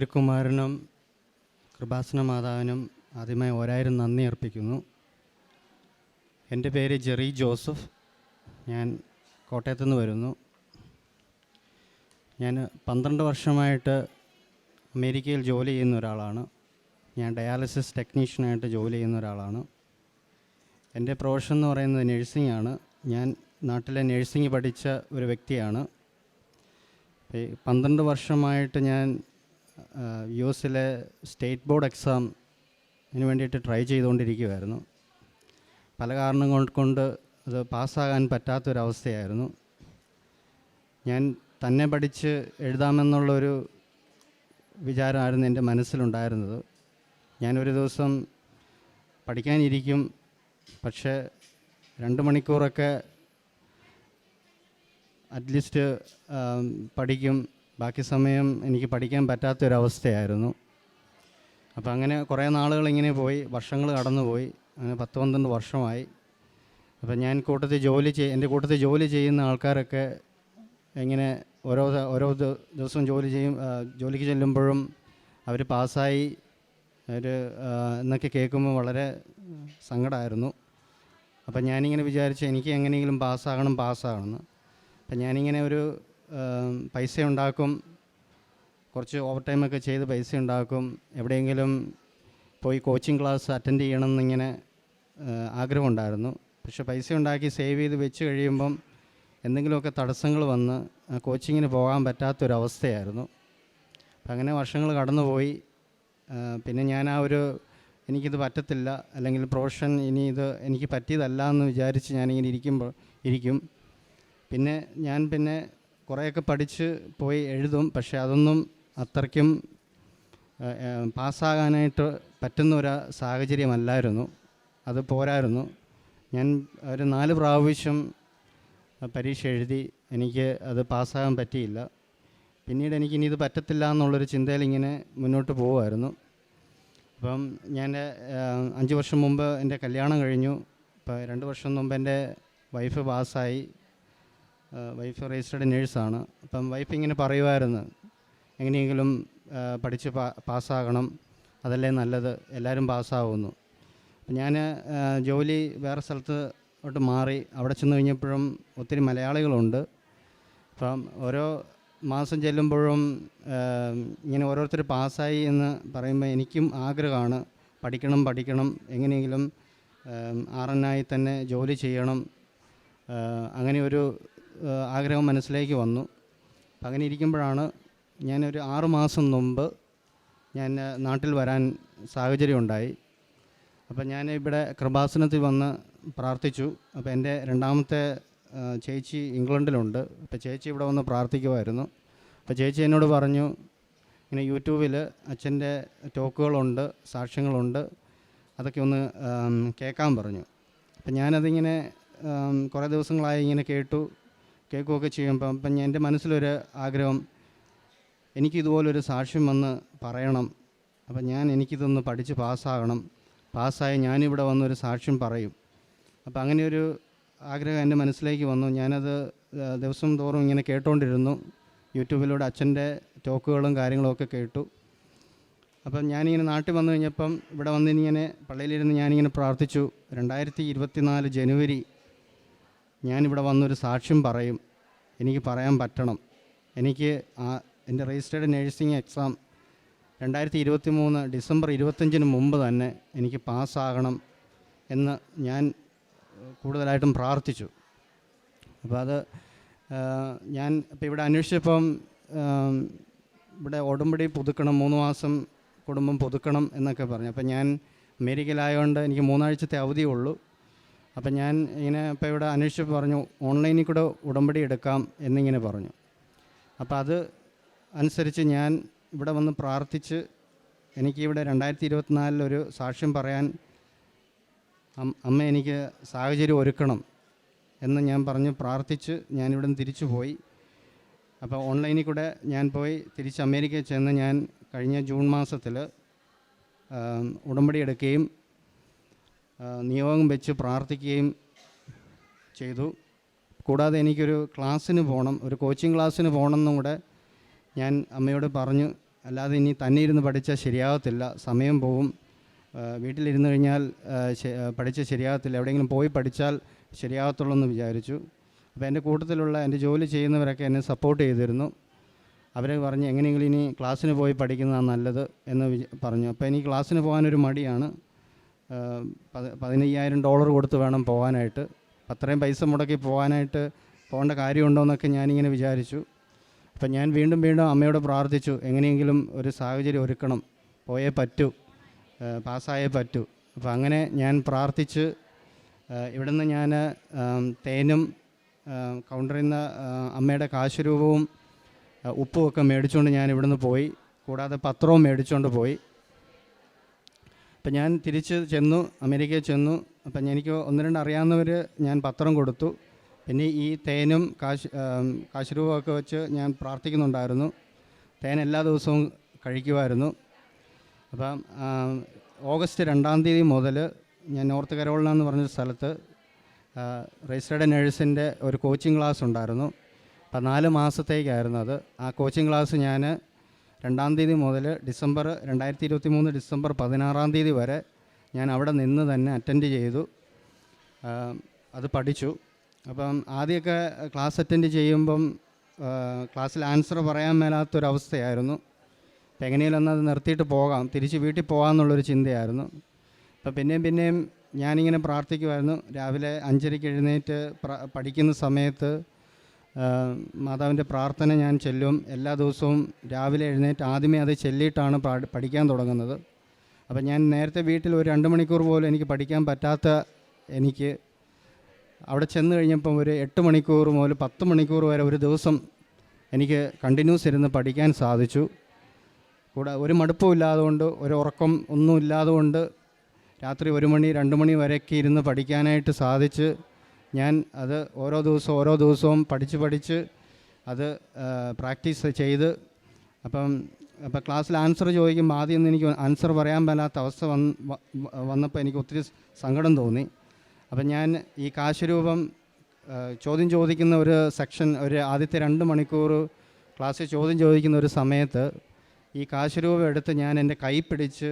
തിരുക്കുമാരനും കൃപാസന മാതാവിനും ആദ്യമായി ഒരായിരം നന്ദി അർപ്പിക്കുന്നു. എന്റെ പേര് ജെറി ജോസഫ്. ഞാൻ കോട്ടയത്തു നിന്ന് വരുന്നു. ഞാൻ പന്ത്രണ്ട് വർഷമായിട്ട് അമേരിക്കയിൽ ജോലി ചെയ്യുന്ന ഒരാളാണ്. ഞാൻ ഡയാലിസിസ് ടെക്നീഷ്യനായിട്ട് ജോലി ചെയ്യുന്ന ഒരാളാണ്. എന്റെ പ്രൊഫഷൻ എന്ന് പറയുന്നത് നഴ്സിംഗ് ആണ്. ഞാൻ നാട്ടിലെ നഴ്സിംഗ് പഠിച്ച ഒരു വ്യക്തിയാണ്. പന്ത്രണ്ട് വർഷമായിട്ട് ഞാൻ യു എസിലെ സ്റ്റേറ്റ് ബോർഡ് എക്സാമിന് വേണ്ടിയിട്ട് ട്രൈ ചെയ്തുകൊണ്ടിരിക്കുമായിരുന്നു പല കാരണങ്ങൾ കൊണ്ട് അത് പാസ്സാകാൻ പറ്റാത്തൊരവസ്ഥയായിരുന്നു. ഞാൻ തന്നെ പഠിച്ച് എഴുതാമെന്നുള്ളൊരു വിചാരമായിരുന്നു എന്റെ മനസ്സിലുണ്ടായിരുന്നത്. ഞാനൊരു ദിവസം പഠിക്കാനിരിക്കും പക്ഷേ രണ്ട് മണിക്കൂറൊക്കെ അറ്റ്ലീസ്റ്റ് പഠിക്കും ബാക്കി സമയം എനിക്ക് പഠിക്കാൻ പറ്റാത്തൊരവസ്ഥയായിരുന്നു. അപ്പോൾ അങ്ങനെ കുറേ നാളുകൾ ഇങ്ങനെ പോയി വർഷങ്ങൾ കടന്നുപോയി. അങ്ങനെ പത്ത് പന്ത്രണ്ട് വർഷമായി. അപ്പോൾ ഞാൻ കൂട്ടത്തിൽ ജോലി ചെയ് എന്റെ കൂട്ടത്തിൽ ജോലി ചെയ്യുന്ന ആൾക്കാരൊക്കെ എങ്ങനെ ഓരോ ഓരോ ദിവസവും ജോലി ചെയ്യും ജോലിക്ക് ചെല്ലുമ്പോഴും അവർ പാസ്സായി. അവർ എന്നൊക്കെ കേൾക്കുമ്പോൾ വളരെ സങ്കടമായിരുന്നു അപ്പം ഞാനിങ്ങനെ വിചാരിച്ചു എനിക്ക് എങ്ങനെയെങ്കിലും പാസ്സാകണം പാസ്സാകണം എന്ന്. അപ്പം ഞാനിങ്ങനെ ഒരു പൈസ ഉണ്ടാക്കും കുറച്ച് ഓവർ ടൈമൊക്കെ ചെയ്ത് പൈസ ഉണ്ടാക്കും എവിടെയെങ്കിലും പോയി കോച്ചിങ് ക്ലാസ് അറ്റൻഡ് ചെയ്യണം എന്നിങ്ങനെ ആഗ്രഹമുണ്ടായിരുന്നു. പക്ഷെ പൈസ ഉണ്ടാക്കി സേവ് ചെയ്ത് വെച്ച് കഴിയുമ്പം എന്തെങ്കിലുമൊക്കെ തടസ്സങ്ങൾ വന്ന് കോച്ചിങ്ങിന് പോകാൻ പറ്റാത്തൊരവസ്ഥയായിരുന്നു. അപ്പം അങ്ങനെ വർഷങ്ങൾ കടന്നുപോയി. പിന്നെ ഞാൻ ആ ഒരു എനിക്കിത് പറ്റത്തില്ല അല്ലെങ്കിൽ പ്രൊഫഷൻ ഇനി ഇത് എനിക്ക് പറ്റിയതല്ല എന്ന് വിചാരിച്ച് ഞാനിങ്ങനെ ഇരിക്കുമ്പോൾ ഇരിക്കും. പിന്നെ ഞാൻ പിന്നെ കുറേയൊക്കെ പഠിച്ച് പോയി എഴുതും. പക്ഷേ അതൊന്നും അത്രയ്ക്കും പാസ്സാകാനായിട്ട് പറ്റുന്ന ഒരു സാഹചര്യമല്ലായിരുന്നു. അത് പോരായിരുന്നു. ഞാൻ ഒരു നാല് പ്രാവശ്യം പരീക്ഷ എഴുതി എനിക്ക് അത് പാസ്സാകാൻ പറ്റിയില്ല. പിന്നീട് എനിക്ക് ഇനി ഇത് പറ്റത്തില്ല എന്നുള്ളൊരു ചിന്തയിൽ ഇങ്ങനെ മുന്നോട്ട് പോകുമായിരുന്നു അപ്പം ഞാൻ അഞ്ച് വർഷം മുമ്പ് എന്റെ കല്യാണം കഴിഞ്ഞു. ഇപ്പോൾ രണ്ട് വർഷം മുമ്പ് എന്റെ വൈഫ് പാസ്സായി. വൈഫ് രജിസ്റ്റേഡ് നേഴ്സാണ് അപ്പം വൈഫ് ഇങ്ങനെ പറയുമായിരുന്നു എങ്ങനെയെങ്കിലും പഠിച്ച് പാ പാസ്സാകണം. അതല്ലേ നല്ലത്. എല്ലാവരും പാസ്സാവുന്നു. അപ്പം ഞാൻ ജോലി വേറെ സ്ഥലത്തോട്ട് മാറി. അവിടെ ചെന്ന് കഴിഞ്ഞപ്പോഴും ഒത്തിരി മലയാളികളുണ്ട്. അപ്പം ഓരോ മാസം ചെല്ലുമ്പോഴും ഇങ്ങനെ ഓരോരുത്തർ പാസ്സായി എന്ന് പറയുമ്പോൾ എനിക്കും ആഗ്രഹമാണ്. പഠിക്കണം പഠിക്കണം. എങ്ങനെയെങ്കിലും എൻ ആയി തന്നെ ജോലി ചെയ്യണം. അങ്ങനെ ഒരു ആഗ്രഹം മനസ്സിലേക്ക് വന്നു. അങ്ങനെ ഇരിക്കുമ്പോഴാണ് ഞാനൊരു ആറ് മാസം മുമ്പ് ഞാൻ നാട്ടിൽ വരാൻ സാഹചര്യം ഉണ്ടായി. അപ്പം ഞാൻ ഇവിടെ കൃപാസനത്തിൽ വന്ന് പ്രാർത്ഥിച്ചു. അപ്പോൾ എന്റെ രണ്ടാമത്തെ ചേച്ചി ഇംഗ്ലണ്ടിലുണ്ട്. അപ്പോൾ ചേച്ചി ഇവിടെ വന്ന് പ്രാർത്ഥിക്കുമായിരുന്നു. അപ്പോൾ ചേച്ചി എന്നോട് പറഞ്ഞു ഇങ്ങനെ യൂട്യൂബിൽ അച്ഛന്റെ ടോക്കുകളുണ്ട് സാക്ഷ്യങ്ങളുണ്ട്. അതൊക്കെ ഒന്ന് കേൾക്കാൻ പറഞ്ഞു. അപ്പം ഞാനതിങ്ങനെ കുറേ ദിവസങ്ങളായി ഇങ്ങനെ കേട്ടു. കേൾക്കുകയൊക്കെ ചെയ്യുമ്പം ഞാൻ എന്റെ മനസ്സിലൊരു ആഗ്രഹം എനിക്കിതുപോലൊരു സാക്ഷ്യം വന്ന് പറയണം. അപ്പം ഞാൻ എനിക്കിതൊന്ന് പഠിച്ച് പാസ്സാകണം. പാസ്സായി ഞാനിവിടെ വന്നൊരു സാക്ഷ്യം പറയും. അപ്പം അങ്ങനെ ഒരു ആഗ്രഹം എന്റെ മനസ്സിലേക്ക് വന്നു. ഞാനത് ദിവസം തോറും ഇങ്ങനെ കേട്ടോണ്ടിരുന്നു. യൂട്യൂബിലൂടെ അച്ഛന്റെ ടോക്കുകളും കാര്യങ്ങളൊക്കെ കേട്ടു. അപ്പം ഞാനിങ്ങനെ നാട്ടിൽ വന്നു കഴിഞ്ഞപ്പം ഇവിടെ വന്നിങ്ങനെ പള്ളിയിലിരുന്ന് ഞാനിങ്ങനെ പ്രാർത്ഥിച്ചു. രണ്ടായിരത്തി ഇരുപത്തിനാല് ജനുവരി ഞാനിവിടെ വന്നൊരു സാക്ഷ്യം പറയും. എനിക്ക് പറയാൻ പറ്റണം. എനിക്ക് ആ എന്റെ രജിസ്റ്റേർഡ് നേഴ്സിംഗ് എക്സാം രണ്ടായിരത്തി ഇരുപത്തി മൂന്ന് ഡിസംബർ ഇരുപത്തഞ്ചിന് മുമ്പ് തന്നെ എനിക്ക് പാസ്സാകണം എന്ന് ഞാൻ കൂടുതലായിട്ടും പ്രാർത്ഥിച്ചു. അപ്പോൾ അത് ഞാൻ ഇപ്പോൾ ഇവിടെ അന്വേഷിച്ചപ്പം ഇവിടെ ഉടമ്പടി പുതുക്കണം മൂന്ന് മാസം കുടുംബം പുതുക്കണം എന്നൊക്കെ പറഞ്ഞു. അപ്പോൾ ഞാൻ അമേരിക്കയിലായതുകൊണ്ട് എനിക്ക് മൂന്നാഴ്ചത്തെ അവധിയേ ഉള്ളൂ. അപ്പം ഞാൻ ഇങ്ങനെ ഇപ്പോൾ ഇവിടെ അന്വേഷിച്ച് പറഞ്ഞു ഓൺലൈനിൽ കൂടെ ഉടമ്പടി എടുക്കാം എന്നിങ്ങനെ പറഞ്ഞു. അപ്പോൾ അത് അനുസരിച്ച് ഞാൻ ഇവിടെ വന്ന് പ്രാർത്ഥിച്ച് എനിക്കിവിടെ രണ്ടായിരത്തി ഇരുപത്തിനാലിലൊരു സാക്ഷ്യം പറയാൻ അമ്മ എനിക്ക് സാഹചര്യം ഒരുക്കണം എന്ന് ഞാൻ പറഞ്ഞ്. പ്രാർത്ഥിച്ച് ഞാനിവിടെ നിന്ന് തിരിച്ചു പോയി. അപ്പോൾ ഓൺലൈനിൽ കൂടെ ഞാൻ പോയി തിരിച്ച് അമേരിക്കയിൽ ചെന്ന് ഞാൻ കഴിഞ്ഞ ജൂൺ മാസത്തിൽ ഉടമ്പടി എടുക്കുകയും നിയോഗം വെച്ച് പ്രാർത്ഥിക്കുകയും ചെയ്തു. കൂടാതെ എനിക്കൊരു ക്ലാസ്സിന് പോകണം ഒരു കോച്ചിങ് ക്ലാസ്സിന് പോകണം എന്നും കൂടെ ഞാൻ അമ്മയോട് പറഞ്ഞു. അല്ലാതെ ഇനി തന്നെ ഇരുന്ന് പഠിച്ചാൽ ശരിയാകത്തില്ല സമയം പോവും. വീട്ടിലിരുന്ന് കഴിഞ്ഞാൽ പഠിച്ച ശരിയാകത്തില്ല എവിടെയെങ്കിലും പോയി പഠിച്ചാൽ ശരിയാകത്തുള്ളൂ എന്ന് വിചാരിച്ചു. അപ്പോൾ എന്റെ കൂട്ടത്തിലുള്ള എന്റെ ജോലി ചെയ്യുന്നവരൊക്കെ എന്നെ സപ്പോർട്ട് ചെയ്തിരുന്നു. അവർ പറഞ്ഞ് എങ്ങനെയെങ്കിലും ഇനി ക്ലാസ്സിന് പോയി പഠിക്കുന്നതാണ് നല്ലത് എന്ന് പറഞ്ഞു. അപ്പോൾ എനിക്ക് ക്ലാസ്സിന് പോകാനൊരു മടിയാണ്. പതിനയ്യായിരം ഡോളർ കൊടുത്ത് വേണം പോകാനായിട്ട് അത്രയും പൈസ മുടക്കി പോകാനായിട്ട് പോകേണ്ട കാര്യമുണ്ടോയെന്നൊക്കെ ഞാനിങ്ങനെ വിചാരിച്ചു. അപ്പം ഞാൻ വീണ്ടും വീണ്ടും അമ്മയോട് പ്രാർത്ഥിച്ചു എങ്ങനെയെങ്കിലും ഒരു സാഹചര്യം ഒരുക്കണം പോയേ പറ്റൂ പാസ്സായേ പറ്റൂ. അപ്പോൾ അങ്ങനെ ഞാൻ പ്രാർത്ഥിച്ച് ഇവിടുന്ന് ഞാൻ തേനും കൗണ്ടറിൽ നിന്ന് അമ്മയുടെ കാശുരൂപവും ഉപ്പുമൊക്കെ മേടിച്ചുകൊണ്ട് ഞാൻ ഇവിടുന്ന് പോയി. കൂടാതെ പത്രവും മേടിച്ചുകൊണ്ട് പോയി. അപ്പം ഞാൻ തിരിച്ച് ചെന്നു അമേരിക്കയിൽ ചെന്നു. അപ്പം എനിക്ക് ഒന്ന് രണ്ട് അറിയാവുന്നവർ ഞാൻ പത്രം കൊടുത്തു. പിന്നെ ഈ തേനും കാശ് കാശുരൂപമൊക്കെ വെച്ച് ഞാൻ പ്രാർത്ഥിക്കുന്നുണ്ടായിരുന്നു. തേൻ എല്ലാ ദിവസവും കഴിക്കുമായിരുന്നു. അപ്പം ഓഗസ്റ്റ് രണ്ടാം തീയതി മുതൽ ഞാൻ നോർത്ത് കരോളിന എന്ന് പറഞ്ഞൊരു സ്ഥലത്ത് രജിസ്റ്റേർഡ് നേഴ്സിന്റെ ഒരു കോച്ചിങ് ക്ലാസ് ഉണ്ടായിരുന്നു. അപ്പം നാല് മാസത്തേക്കായിരുന്നു അത്. ആ കോച്ചിങ് ക്ലാസ് ഞാൻ രണ്ടാം തീയതി മുതൽ ഡിസംബർ രണ്ടായിരത്തി ഇരുപത്തി മൂന്ന് ഡിസംബർ പതിനാറാം തീയതി വരെ ഞാൻ അവിടെ നിന്ന് തന്നെ അറ്റൻഡ് ചെയ്തു. അത് പഠിച്ചു. അപ്പം ആദ്യമൊക്കെ ക്ലാസ് അറ്റൻഡ് ചെയ്യുമ്പം ക്ലാസ്സിൽ ആൻസർ പറയാൻ മേലാത്തൊരവസ്ഥയായിരുന്നു. അപ്പം എങ്ങനെയെങ്കിലും അത് നിർത്തിയിട്ട് പോകാം തിരിച്ച് വീട്ടിൽ പോകാമെന്നുള്ളൊരു ചിന്തയായിരുന്നു. അപ്പം പിന്നെയും പിന്നെയും ഞാനിങ്ങനെ പ്രാർത്ഥിക്കുമായിരുന്നു രാവിലെ അഞ്ചരയ്ക്ക് എഴുന്നേറ്റ് പഠിക്കുന്ന സമയത്ത് മാതാവിന്റെ പ്രാർത്ഥന ഞാൻ ചെല്ലും. എല്ലാ ദിവസവും രാവിലെ എഴുന്നേറ്റ് ആദ്യമേ അത് ചെല്ലിയിട്ടാണ് പഠിക്കാൻ തുടങ്ങുന്നത്. അപ്പം ഞാൻ നേരത്തെ വീട്ടിൽ ഒരു രണ്ട് മണിക്കൂർ പോലും എനിക്ക് പഠിക്കാൻ പറ്റാത്ത എനിക്ക് അവിടെ ചെന്ന് കഴിഞ്ഞപ്പം ഒരു എട്ട് മണിക്കൂർ മുതൽ പത്ത് മണിക്കൂർ വരെ ഒരു ദിവസം എനിക്ക് കണ്ടിന്യൂസ് ഇരുന്ന് പഠിക്കാൻ സാധിച്ചു. കൂടെ ഒരു മടുപ്പും ഇല്ലാതുകൊണ്ട് ഒരു ഉറക്കം ഒന്നും ഇല്ലാതുകൊണ്ട് രാത്രി ഒരു മണി രണ്ട് മണി വരെയൊക്കെ ഇരുന്ന് പഠിക്കാനായിട്ട് സാധിച്ച് ഞാൻ അത് ഓരോ ദിവസവും ഓരോ ദിവസവും പഠിച്ച് പഠിച്ച് അത് പ്രാക്ടീസ് ചെയ്ത് അപ്പം അപ്പം ക്ലാസ്സിൽ ആൻസർ ചോദിക്കുമ്പോൾ ആദ്യം ഒന്നും എനിക്ക് ആൻസർ പറയാൻ മേലാത്ത അവസ്ഥ വന്ന് വന്നപ്പോൾ എനിക്ക് ഒത്തിരി സങ്കടം തോന്നി. അപ്പം ഞാൻ ഈ കാശുരൂപം ചോദ്യം ചോദിക്കുന്ന ഒരു സെക്ഷൻ ഒരു ആദ്യത്തെ രണ്ട് മണിക്കൂർ ക്ലാസ്സിൽ ചോദ്യം ചോദിക്കുന്ന ഒരു സമയത്ത് ഈ കാശുരൂപം എടുത്ത് ഞാൻ എന്റെ കൈ പിടിച്ച്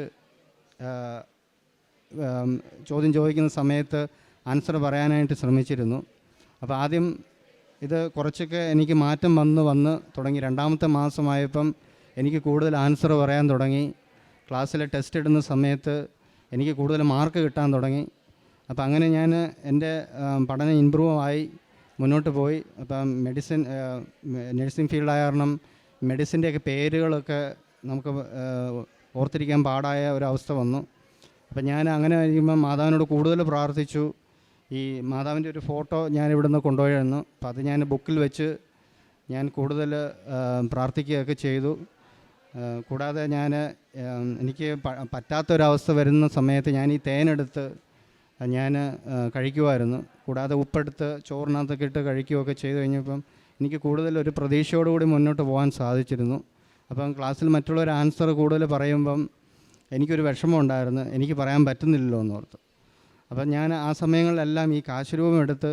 ചോദ്യം ചോദിക്കുന്ന സമയത്ത് ആൻസർ പറയാനായിട്ട് ശ്രമിച്ചിരുന്നു. അപ്പോൾ ആദ്യം ഇത് കുറച്ചൊക്കെ എനിക്ക് മാറ്റം വന്ന് വന്ന് തുടങ്ങി. രണ്ടാമത്തെ മാസമായപ്പം എനിക്ക് കൂടുതൽ ആൻസർ പറയാൻ തുടങ്ങി. ക്ലാസ്സിൽ ടെസ്റ്റ് ഇടുന്ന സമയത്ത് എനിക്ക് കൂടുതൽ മാർക്ക് കിട്ടാൻ തുടങ്ങി. അപ്പം അങ്ങനെ ഞാൻ എന്റെ പഠനം ഇമ്പ്രൂവ് ആയി മുന്നോട്ട് പോയി. അപ്പം മെഡിസിൻ നഴ്സിംഗ് ഫീൽഡായ കാരണം മെഡിസിന്റെയൊക്കെ പേരുകളൊക്കെ നമുക്ക് ഓർത്തിരിക്കാൻ പാടായ ഒരവസ്ഥ വന്നു. അപ്പം ഞാൻ അങ്ങനെ കഴിയുമ്പോൾ മാതാവിനോട് കൂടുതൽ പ്രാർത്ഥിച്ചു. ഈ മാതാവിന്റെ ഒരു ഫോട്ടോ ഞാൻ ഇവിടുന്ന് കൊണ്ടുപോയിരുന്നു. അപ്പോൾ അത് ഞാൻ ബുക്കിൽ വെച്ച് ഞാൻ കൂടുതൽ പ്രാർത്ഥിക്കുകയൊക്കെ ചെയ്തു. കൂടാതെ ഞാൻ എനിക്ക് പറ്റാത്തൊരവസ്ഥ വരുന്ന സമയത്ത് ഞാൻ ഈ തേനെടുത്ത് ഞാൻ കഴിക്കുമായിരുന്നു കൂടാതെ ഉപ്പെടുത്ത് ചോറിനകത്തൊക്കെ ഇട്ട് കഴിക്കുകയൊക്കെ ചെയ്തു കഴിഞ്ഞപ്പം എനിക്ക് കൂടുതൽ ഒരു പ്രതീക്ഷയോടുകൂടി മുന്നോട്ട് പോകാൻ സാധിച്ചിരുന്നു. അപ്പം ക്ലാസ്സിൽ മറ്റുള്ളവർ ആൻസർ കൂടുതൽ പറയുമ്പം എനിക്കൊരു വിഷമം ഉണ്ടായിരുന്നു. എനിക്ക് പറയാൻ പറ്റുന്നില്ലല്ലോ എന്ന് ഓർത്ത്. അപ്പം ഞാൻ ആ സമയങ്ങളിലെല്ലാം ഈ കാശുരൂപം എടുത്ത്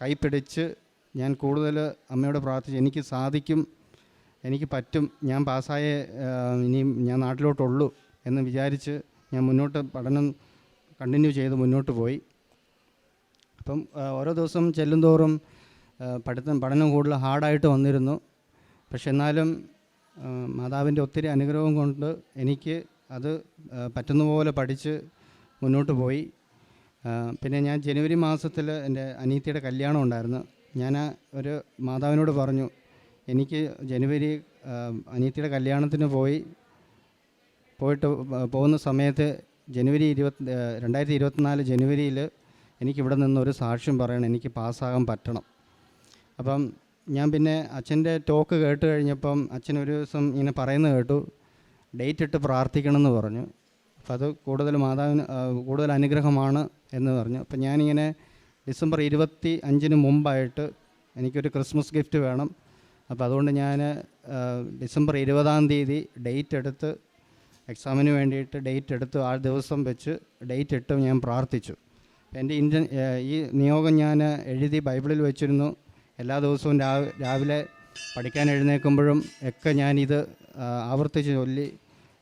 കൈപ്പിടിച്ച് ഞാൻ കൂടുതൽ അമ്മയോട് പ്രാർത്ഥിച്ചു എനിക്ക് സാധിക്കും എനിക്ക് പറ്റും ഞാൻ പാസ്സായ ഇനിയും ഞാൻ നാട്ടിലോട്ടുള്ളൂ എന്ന് വിചാരിച്ച് ഞാൻ മുന്നോട്ട് പഠനം കണ്ടിന്യൂ ചെയ്ത് മുന്നോട്ട് പോയി. അപ്പം ഓരോ ദിവസം ചെല്ലുന്തോറും തോറും പഠിത്തം പഠനം കൂടുതൽ ഹാർഡായിട്ട് വന്നിരുന്നു. പക്ഷെ എന്നാലും മാതാവിന്റെ ഒത്തിരി അനുഗ്രഹം കൊണ്ട് എനിക്ക് അത് പറ്റുന്ന പോലെ പഠിച്ച് മുന്നോട്ട് പോയി. പിന്നെ ഞാൻ ജനുവരി മാസത്തിൽ എന്റെ അനീത്തിയുടെ കല്യാണം ഉണ്ടായിരുന്നു. ഞാൻ ഒരു മാതാവിനോട് പറഞ്ഞു എനിക്ക് ജനുവരി അനീത്തിയുടെ കല്യാണത്തിന് പോയി പോയിട്ട് പോകുന്ന സമയത്ത് ജനുവരി ഇരുപത്തി രണ്ടായിരത്തി ഇരുപത്തിനാല് ജനുവരിയിൽ എനിക്കിവിടെ ഒരു സാക്ഷ്യം പറയണം എനിക്ക് പാസ്സാകാൻ പറ്റണം. അപ്പം ഞാൻ പിന്നെ അച്ഛന്റെ ടോക്ക് കേട്ട് കഴിഞ്ഞപ്പം അച്ഛൻ ഒരു ദിവസം ഇങ്ങനെ പറയുന്നത് കേട്ടു ഡേറ്റ് ഇട്ട് പ്രാർത്ഥിക്കണം എന്ന് പറഞ്ഞു. അപ്പം അത് കൂടുതൽ മാതാവിന് കൂടുതൽ അനുഗ്രഹമാണ് എന്ന് പറഞ്ഞു. അപ്പം ഞാനിങ്ങനെ ഡിസംബർ ഇരുപത്തി അഞ്ചിന് മുമ്പായിട്ട് എനിക്കൊരു ക്രിസ്മസ് ഗിഫ്റ്റ് വേണം. അപ്പോൾ അതുകൊണ്ട് ഞാൻ ഡിസംബർ ഇരുപതാം തീയതി ഡേറ്റ് എടുത്ത് എക്സാമിന് വേണ്ടിയിട്ട് ഡേറ്റ് എടുത്ത് ആ ദിവസം വെച്ച് ഡേറ്റ് ഇട്ട് ഞാൻ പ്രാർത്ഥിച്ചു. എന്റെ ഇന്ത്യൻ ഈ നിയോഗം ഞാൻ എഴുതി ബൈബിളിൽ വെച്ചിരുന്നു. എല്ലാ ദിവസവും രാവിലെ പഠിക്കാൻ എഴുന്നേൽക്കുമ്പോഴും ഒക്കെ ഞാനിത് ആവർത്തിച്ച് ചൊല്ലി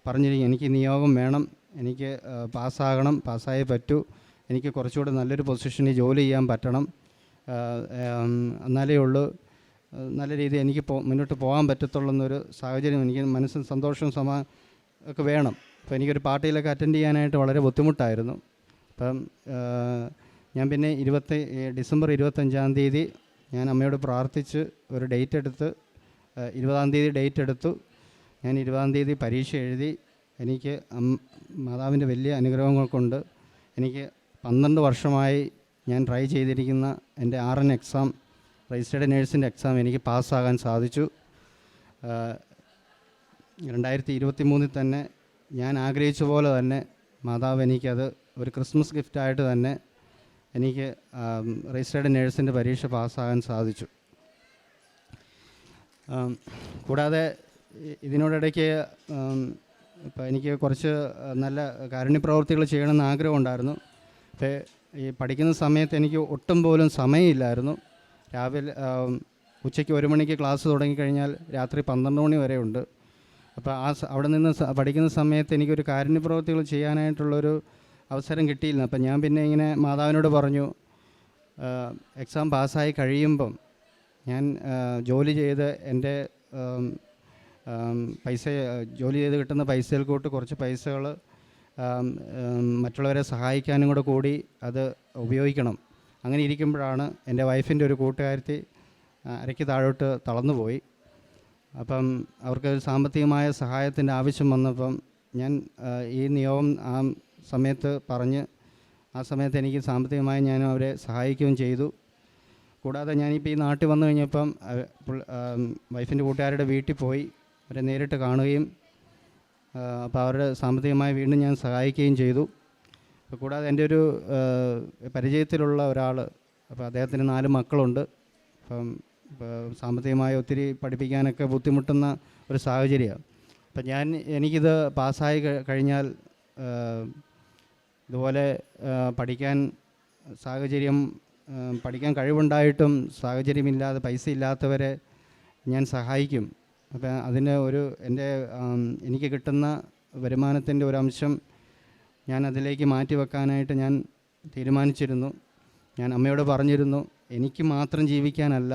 പറഞ്ഞിരിക്കും എനിക്ക് നിയോഗം വേണം. എനിക്ക് പാസ്സാകണം പാസ്സായേ പറ്റൂ. എനിക്ക് കുറച്ചുകൂടെ നല്ലൊരു പൊസിഷനിൽ ജോലി ചെയ്യാൻ പറ്റണം. എന്നാലേ ഉള്ളൂ. നല്ല രീതിയിൽ എനിക്ക് മുന്നോട്ട് പോകാൻ പറ്റത്തുള്ളൂ എന്നൊരു സാഹചര്യം എനിക്ക് മനസ്സിന് സന്തോഷവും സമാ ഒക്കെ വേണം. അപ്പോൾ എനിക്കൊരു പാർട്ടിയിലൊക്കെ അറ്റൻഡ് ചെയ്യാനായിട്ട് വളരെ ബുദ്ധിമുട്ടായിരുന്നു. അപ്പം ഞാൻ പിന്നെ ഇരുപത്തി ഡിസംബർ ഇരുപത്തഞ്ചാം തീയതി ഞാൻ അമ്മയോട് പ്രാർത്ഥിച്ച് ഒരു ഡേറ്റ് എടുത്ത് ഇരുപതാം തീയതി ഡേറ്റ് എടുത്തു. ഞാൻ ഇരുപതാം തീയതി പരീക്ഷ എഴുതി. എനിക്ക് മാതാവിന്റെ വലിയ അനുഗ്രഹങ്ങൾ കൊണ്ട് എനിക്ക് പന്ത്രണ്ട് വർഷമായി ഞാൻ ട്രൈ ചെയ്തിരിക്കുന്ന എന്റെ ആർ എൻ എക്സാം രജിസ്റ്റേർഡ് നേഴ്സിന്റെ എക്സാം എനിക്ക് പാസ്സാകാൻ സാധിച്ചു. രണ്ടായിരത്തി ഇരുപത്തി മൂന്നിൽ തന്നെ ഞാൻ ആഗ്രഹിച്ച പോലെ തന്നെ മാതാവ് എനിക്കത് ഒരു ക്രിസ്മസ് ഗിഫ്റ്റായിട്ട് തന്നെ എനിക്ക് രജിസ്റ്റേർഡ് നേഴ്സിന്റെ പരീക്ഷ പാസ്സാകാൻ സാധിച്ചു. കൂടാതെ ഇതിനോടിടയ്ക്ക് ഇപ്പോൾ എനിക്ക് കുറച്ച് നല്ല കാരുണ്യപ്രവർത്തികൾ ചെയ്യണമെന്ന് ആഗ്രഹമുണ്ടായിരുന്നു. പക്ഷേ ഈ പഠിക്കുന്ന സമയത്ത് എനിക്ക് ഒട്ടും പോലും സമയമില്ലായിരുന്നു. രാവിലെ ഉച്ചയ്ക്ക് ഒരു മണിക്ക് ക്ലാസ് തുടങ്ങിക്കഴിഞ്ഞാൽ രാത്രി പന്ത്രണ്ട് മണി വരെ ഉണ്ട് അപ്പോൾ ആ അവിടെ നിന്ന് പഠിക്കുന്ന സമയത്ത് എനിക്കൊരു കാരുണ്യപ്രവർത്തികൾ ചെയ്യാനായിട്ടുള്ളൊരു അവസരം കിട്ടിയില്ല അപ്പം ഞാൻ പിന്നെ ഇങ്ങനെ മാതാവിനോട് പറഞ്ഞു എക്സാം പാസ്സായി കഴിയുമ്പം ഞാൻ ജോലി ചെയ്ത് എന്റെ പൈസ ജോലി ചെയ്ത് കിട്ടുന്ന പൈസയിൽ കൂട്ട് കുറച്ച് പൈസകൾ മറ്റുള്ളവരെ സഹായിക്കാനും കൂടെ കൂടി അത് ഉപയോഗിക്കണം. അങ്ങനെ ഇരിക്കുമ്പോഴാണ് എന്റെ വൈഫിന്റെ ഒരു കൂട്ടുകാരത്തി അരയ്ക്ക് താഴോട്ട് തളർന്നുപോയി അപ്പം അവർക്ക് സാമ്പത്തികമായ സഹായത്തിന്റെ ആവശ്യം വന്നപ്പം ഞാൻ ഈ നിയോഗം ആ സമയത്ത് പറഞ്ഞ് ആ സമയത്ത് എനിക്ക് സാമ്പത്തികമായി ഞാൻ അവരെ സഹായിക്കുകയും ചെയ്തു. കൂടാതെ ഞാനിപ്പോൾ ഈ നാട്ടിൽ വന്നു കഴിഞ്ഞപ്പം വൈഫിന്റെ കൂട്ടുകാരുടെ വീട്ടിൽ പോയി. അവരെ നേരിട്ട് കാണുകയും അപ്പോൾ അവരുടെ സാമ്പത്തികമായി വീണ്ടും ഞാൻ സഹായിക്കുകയും ചെയ്തു. അപ്പോൾ കൂടാതെ എന്റെ ഒരു പരിചയത്തിലുള്ള ഒരാൾ അപ്പോൾ അദ്ദേഹത്തിന് നാല് മക്കളുണ്ട്. അപ്പം സാമ്പത്തികമായി ഒത്തിരി പഠിപ്പിക്കാനൊക്കെ ബുദ്ധിമുട്ടുന്ന ഒരു സാഹചര്യമാണ് അപ്പം ഞാൻ എനിക്കിത് പാസ്സായി കഴി- കഴിഞ്ഞാൽ ഇതുപോലെ പഠിക്കാൻ സാഹചര്യം പഠിക്കാൻ കഴിവുണ്ടായിട്ടും സാഹചര്യമില്ലാതെ പൈസ ഇല്ലാത്തവരെ ഞാൻ സഹായിക്കും. അപ്പം അതിന് ഒരു എന്റെ എനിക്ക് കിട്ടുന്ന വരുമാനത്തിന്റെ ഒരു അംശം ഞാൻ അതിലേക്ക് മാറ്റി വെക്കാനായിട്ട് ഞാൻ തീരുമാനിച്ചിരുന്നു. ഞാൻ അമ്മയോട് പറഞ്ഞിരുന്നു എനിക്ക് മാത്രം ജീവിക്കാനല്ല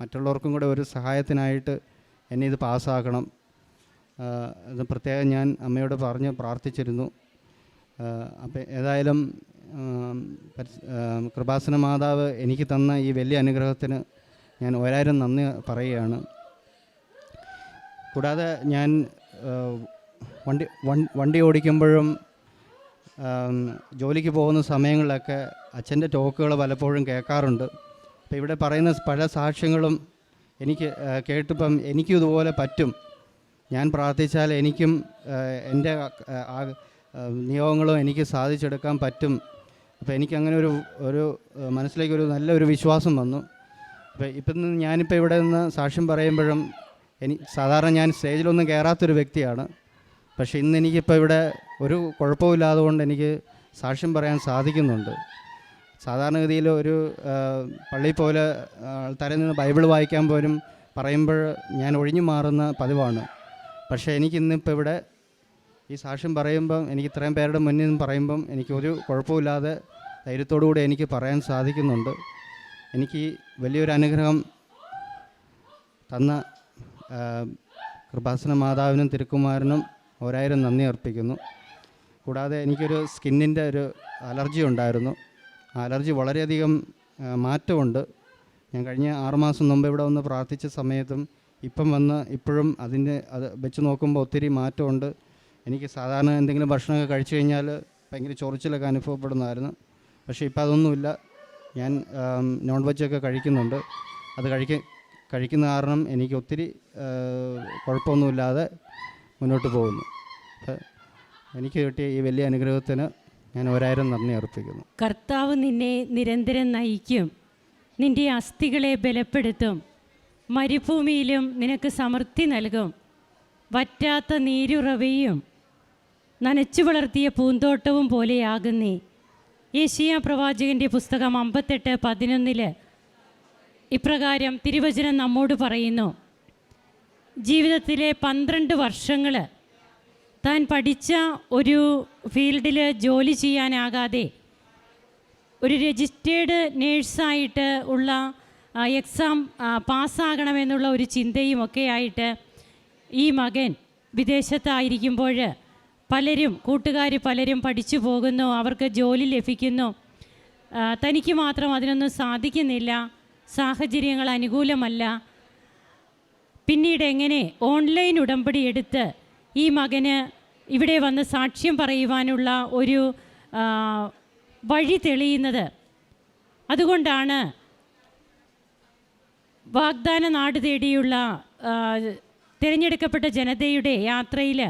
മറ്റുള്ളവർക്കും കൂടെ ഒരു സഹായത്തിനായിട്ട് എന്നെ ഇത് പാസ്സാക്കണം. അത് പ്രത്യേകം ഞാൻ അമ്മയോട് പറഞ്ഞ് പ്രാർത്ഥിച്ചിരുന്നു. അപ്പം ഏതായാലും കൃപാസന മാതാവ് എനിക്ക് തന്ന ഈ വലിയ അനുഗ്രഹത്തിന് ഞാൻ ഒരായിരം നന്ദി പറയുകയാണ്. കൂടാതെ ഞാൻ വണ്ടി വണ്ടി ഓടിക്കുമ്പോഴും ജോലിക്ക് പോകുന്ന സമയങ്ങളിലൊക്കെ അച്ഛന്റെ ടോക്കുകൾ പലപ്പോഴും കേൾക്കാറുണ്ട്. അപ്പോൾ ഇവിടെ പറയുന്ന പല സാക്ഷ്യങ്ങളും എനിക്ക് കേട്ടിപ്പം എനിക്കും ഇതുപോലെ പറ്റും. ഞാൻ പ്രാർത്ഥിച്ചാൽ എനിക്കും എന്റെ നിയോഗങ്ങളും എനിക്ക് സാധിച്ചെടുക്കാൻ പറ്റും. അപ്പോൾ എനിക്കങ്ങനെ ഒരു ഒരു മനസ്സിലേക്കൊരു നല്ലൊരു വിശ്വാസം വന്നു. അപ്പോൾ ഇപ്പം ഞാനിപ്പോൾ ഇവിടെ നിന്ന് സാക്ഷ്യം പറയുമ്പോഴും എനി സാധാരണ ഞാൻ സ്റ്റേജിലൊന്നും കയറാത്തൊരു വ്യക്തിയാണ്. പക്ഷേ ഇന്ന് എനിക്കിപ്പോൾ ഇവിടെ ഒരു കുഴപ്പമില്ലാതെ കൊണ്ട് എനിക്ക് സാക്ഷ്യം പറയാൻ സാധിക്കുന്നുണ്ട്. സാധാരണഗതിയിൽ ഒരു പള്ളി പോലെ ആൾക്കാരിൽ നിന്ന് ബൈബിൾ വായിക്കാൻ പോലും പറയുമ്പോൾ ഞാൻ ഒഴിഞ്ഞു മാറുന്ന പതിവാണ്. പക്ഷേ എനിക്കിന്നിപ്പോൾ ഇവിടെ ഈ സാക്ഷ്യം പറയുമ്പം എനിക്ക് ഇത്രയും പേരുടെ മുന്നിൽ നിന്ന് പറയുമ്പം എനിക്കൊരു കുഴപ്പമില്ലാതെ ധൈര്യത്തോടുകൂടി എനിക്ക് പറയാൻ സാധിക്കുന്നുണ്ട്. എനിക്ക് വലിയൊരു അനുഗ്രഹം തന്ന കൃപാസന മാതാവിനും തിരുക്കുമാരനും ഒരായിരം നന്ദി അർപ്പിക്കുന്നു. കൂടാതെ എനിക്കൊരു സ്കിന്നിന്റെ ഒരു അലർജി ഉണ്ടായിരുന്നു. ആ അലർജി വളരെയധികം മാറ്റമുണ്ട്. ഞാൻ കഴിഞ്ഞ ആറുമാസം മുമ്പ് ഇവിടെ വന്ന് പ്രാർത്ഥിച്ച സമയത്തും ഇപ്പം വന്ന് ഇപ്പോഴും അതിന്റെ അത് വെച്ച് നോക്കുമ്പോൾ ഒത്തിരി മാറ്റമുണ്ട്. എനിക്ക് സാധാരണ എന്തെങ്കിലും ഭക്ഷണമൊക്കെ കഴിച്ചു കഴിഞ്ഞാൽ ഭയങ്കര ചൊറിച്ചിലൊക്കെ അനുഭവപ്പെടുന്നതായിരുന്നു. പക്ഷേ ഇപ്പം അതൊന്നുമില്ല. ഞാൻ നോൺ വെജൊക്കെ കഴിക്കുന്നുണ്ട്. അത് കഴിക്ക കഴിക്കുന്ന കാരണം എനിക്ക് ഒത്തിരി കുഴപ്പമൊന്നുമില്ലാതെ മുന്നോട്ട് പോകുന്നു. എനിക്ക് കിട്ടിയ ഈ വലിയ അനുഗ്രഹത്തിന് ഞാൻ ഒരായിരം നന്ദി അർപ്പിക്കുന്നു. കർത്താവ് നിന്നെ നിരന്തരം നയിക്കും. നിന്റെ അസ്ഥികളെ ബലപ്പെടുത്തും. മരുഭൂമിയിലും നിനക്ക് സമൃദ്ധി നൽകും. വറ്റാത്ത നീരുറവയും നനച്ചു വളർത്തിയ പൂന്തോട്ടവും പോലെയാകുന്നേ. ഏഷ്യ പ്രവാചകന്റെ പുസ്തകം അമ്പത്തെട്ട് പതിനൊന്നിൽ ഇപ്രകാരം തിരുവചനം നമ്മോട് പറയുന്നു. ജീവിതത്തിലെ പന്ത്രണ്ട് വർഷങ്ങൾ താൻ പഠിച്ച ഒരു ഫീൽഡിൽ ജോലി ചെയ്യാനാകാതെ ഒരു രജിസ്റ്റേർഡ് നേഴ്സായിട്ട് ഉള്ള എക്സാം പാസ്സാകണമെന്നുള്ള ഒരു ചിന്തയും ഒക്കെ ആയിട്ട് ഈ മകൻ വിദേശത്തായിരിക്കുമ്പോൾ പലരും കൂട്ടുകാർ പലരും പഠിച്ചു പോകുന്നു അവർക്ക് ജോലി ലഭിക്കുന്നു. തനിക്ക് മാത്രം അതിനൊന്നും സാധിക്കുന്നില്ല. സാഹചര്യങ്ങൾ അനുകൂലമല്ല. പിന്നീട് എങ്ങനെ ഓൺലൈൻ ഉടമ്പടി എടുത്ത് ഈ മകന് ഇവിടെ വന്ന് സാക്ഷ്യം പറയുവാനുള്ള ഒരു വഴി തെളിയുന്നത്? അതുകൊണ്ടാണ് വാഗ്ദാന നാട് തേടിയുള്ള തിരഞ്ഞെടുക്കപ്പെട്ട ജനതയുടെ യാത്രയിൽ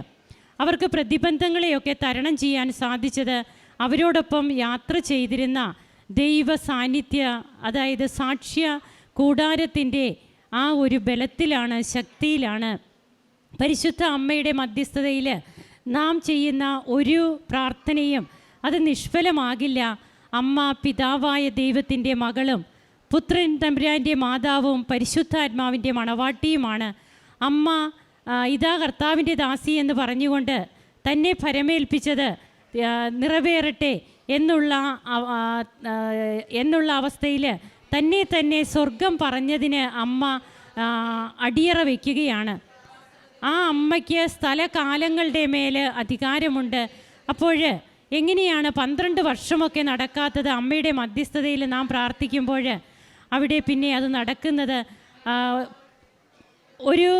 അവർക്ക് പ്രതിബന്ധങ്ങളെയൊക്കെ തരണം ചെയ്യാൻ സാധിച്ചത് അവരോടൊപ്പം യാത്ര ചെയ്തിരുന്ന ദൈവ സാന്നിധ്യ അതായത് സാക്ഷ്യ കൂടാരത്തിന്റെ ആ ഒരു ബലത്തിലാണ് ശക്തിയിലാണ് പരിശുദ്ധ അമ്മയുടെ മധ്യസ്ഥതയിൽ നാം ചെയ്യുന്ന ഒരു പ്രാർത്ഥനയും അത് നിഷ്ഫലമാകില്ല. അമ്മ പിതാവായ ദൈവത്തിന്റെ മകളും പുത്രൻ തമ്പുരാന്റെ മാതാവും പരിശുദ്ധാത്മാവിന്റെ മണവാട്ടിയുമാണ്. അമ്മ ഇതാ കർത്താവിന്റെ ദാസി എന്ന് പറഞ്ഞുകൊണ്ട് തന്നെ ഫരമേൽപ്പിച്ചത് നിറവേറട്ടെ. എന്നുള്ള എന്നുള്ള അവസ്ഥയിൽ തന്നെ തന്നെ സ്വർഗം പറഞ്ഞതിന് അമ്മ അടിയറ വയ്ക്കുകയാണ് ആ അമ്മയ്ക്ക് സ്ഥലകാലങ്ങളുടെ മേൽ അധികാരമുണ്ട്. അപ്പോൾ എങ്ങനെയാണ് പന്ത്രണ്ട് വർഷമൊക്കെ നടക്കാത്തത് അമ്മയുടെ മധ്യസ്ഥതയിൽ നാം പ്രാർത്ഥിക്കുമ്പോൾ അവിടെ പിന്നെ അത് നടക്കുന്നത്? ഒരു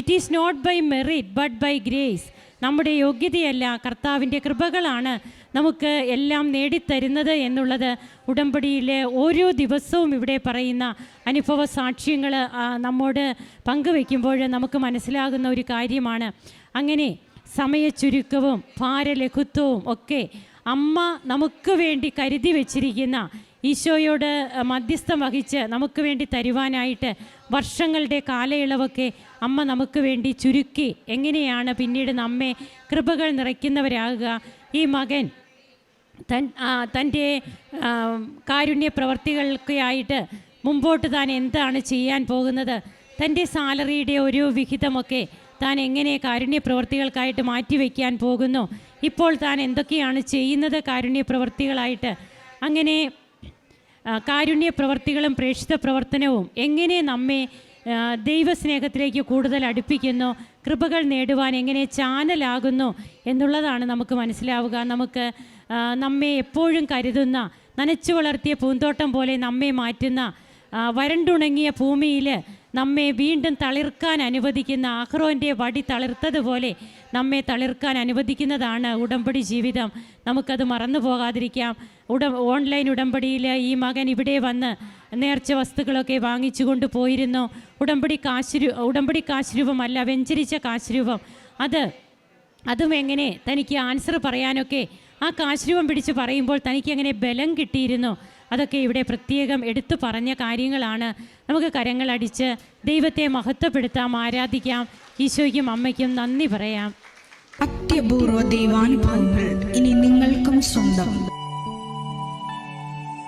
it is not by merit but by grace നമ്മുടെ യോഗ്യതയല്ല കർത്താവിന്റെ കൃപകളാണ്. നമുക്ക് എല്ലാം നേടിത്തരുന്നത് എന്നുള്ളത് ഉടമ്പടിയിലെ ഓരോ ദിവസവും ഇവിടെ പറയുന്ന അനുഭവ സാക്ഷ്യങ്ങൾ നമ്മോട് പങ്കുവെക്കുമ്പോൾ നമുക്ക് മനസ്സിലാകുന്ന ഒരു കാര്യമാണ്. അങ്ങനെ സമയച്ചുരുക്കവും ഭാരലഘുത്വവും ഒക്കെ അമ്മ നമുക്ക് വേണ്ടി കരുതി വച്ചിരിക്കുന്ന ഈശോയോട് മധ്യസ്ഥം വഹിച്ച് നമുക്ക് വേണ്ടി തരുവാനായിട്ട് വർഷങ്ങളുടെ കാലയളവൊക്കെ അമ്മ നമുക്ക് വേണ്ടി ചുരുക്കി എങ്ങനെയാണ് പിന്നീട് നമ്മെ കൃപകൾ നിറയ്ക്കുന്നവരാകുക. ഈ മകൻ തൻ തന്റെ കാരുണ്യ പ്രവർത്തികൾക്കായിട്ട് മുമ്പോട്ട് താൻ എന്താണ് ചെയ്യാൻ പോകുന്നത്? തന്റെ സാലറിയുടെ ഒരു വിഹിതമൊക്കെ താൻ എങ്ങനെ കാരുണ്യ പ്രവർത്തികൾക്കായിട്ട് മാറ്റിവെക്കാൻ പോകുന്നു? ഇപ്പോൾ താൻ എന്തൊക്കെയാണ് ചെയ്യുന്നത് കാരുണ്യ പ്രവർത്തികളായിട്ട്? അങ്ങനെ കാരുണ്യ പ്രവർത്തികളും പ്രേക്ഷിത പ്രവർത്തനവും എങ്ങനെ നമ്മെ ദൈവസ്നേഹത്തിലേക്ക് കൂടുതൽ അടുപ്പിക്കുന്നു? കൃപകൾ നേടുവാൻ എങ്ങനെ ചാനലാകുന്നു? എന്നുള്ളതാണ് നമുക്ക് മനസ്സിലാവുക. നമുക്ക് നമ്മെ എപ്പോഴും കരുതുന്ന നനച്ചു വളർത്തിയ പൂന്തോട്ടം പോലെ നമ്മെ മാറ്റുന്ന വരണ്ടുണങ്ങിയ ഭൂമിയിൽ നമ്മെ വീണ്ടും തളിർക്കാൻ അനുവദിക്കുന്ന അഹ്റോന്റെ വടി തളിർത്തതുപോലെ നമ്മെ തളിർക്കാൻ അനുവദിക്കുന്നതാണ് ഉടമ്പടി ജീവിതം. നമുക്കത് മറന്നു പോകാതിരിക്കാം. ഉട ഓൺലൈൻ ഉടമ്പടിയിൽ ഈ മകൻ ഇവിടെ വന്ന് നേർച്ച വസ്തുക്കളൊക്കെ വാങ്ങിച്ചു കൊണ്ട് പോയിരുന്നു. ഉടമ്പടി കാശ് ഉടമ്പടി കാശ് രൂപമല്ല വെഞ്ചരിച്ച കാശ് രൂപം. അത് അതും എങ്ങനെ? തനിക്ക് ആൻസർ പറയാനൊക്കെ ആ കാശ്രൂപം പിടിച്ച് പറയുമ്പോൾ തനിക്ക് എങ്ങനെ ബലം കിട്ടിയിരുന്നു? അതൊക്കെ ഇവിടെ പ്രത്യേകം എടുത്തു പറഞ്ഞ കാര്യങ്ങളാണ്. നമുക്ക് കരങ്ങളടിച്ച് ദൈവത്തെ മഹത്വപ്പെടുത്താം ആരാധിക്കാം. ഈശോയ്ക്കും അമ്മയ്ക്കും നന്ദി പറയാം. അത്യപൂർവ ദൈവാനുഭവങ്ങൾ ഇനി നിങ്ങൾക്കും സ്വന്തം.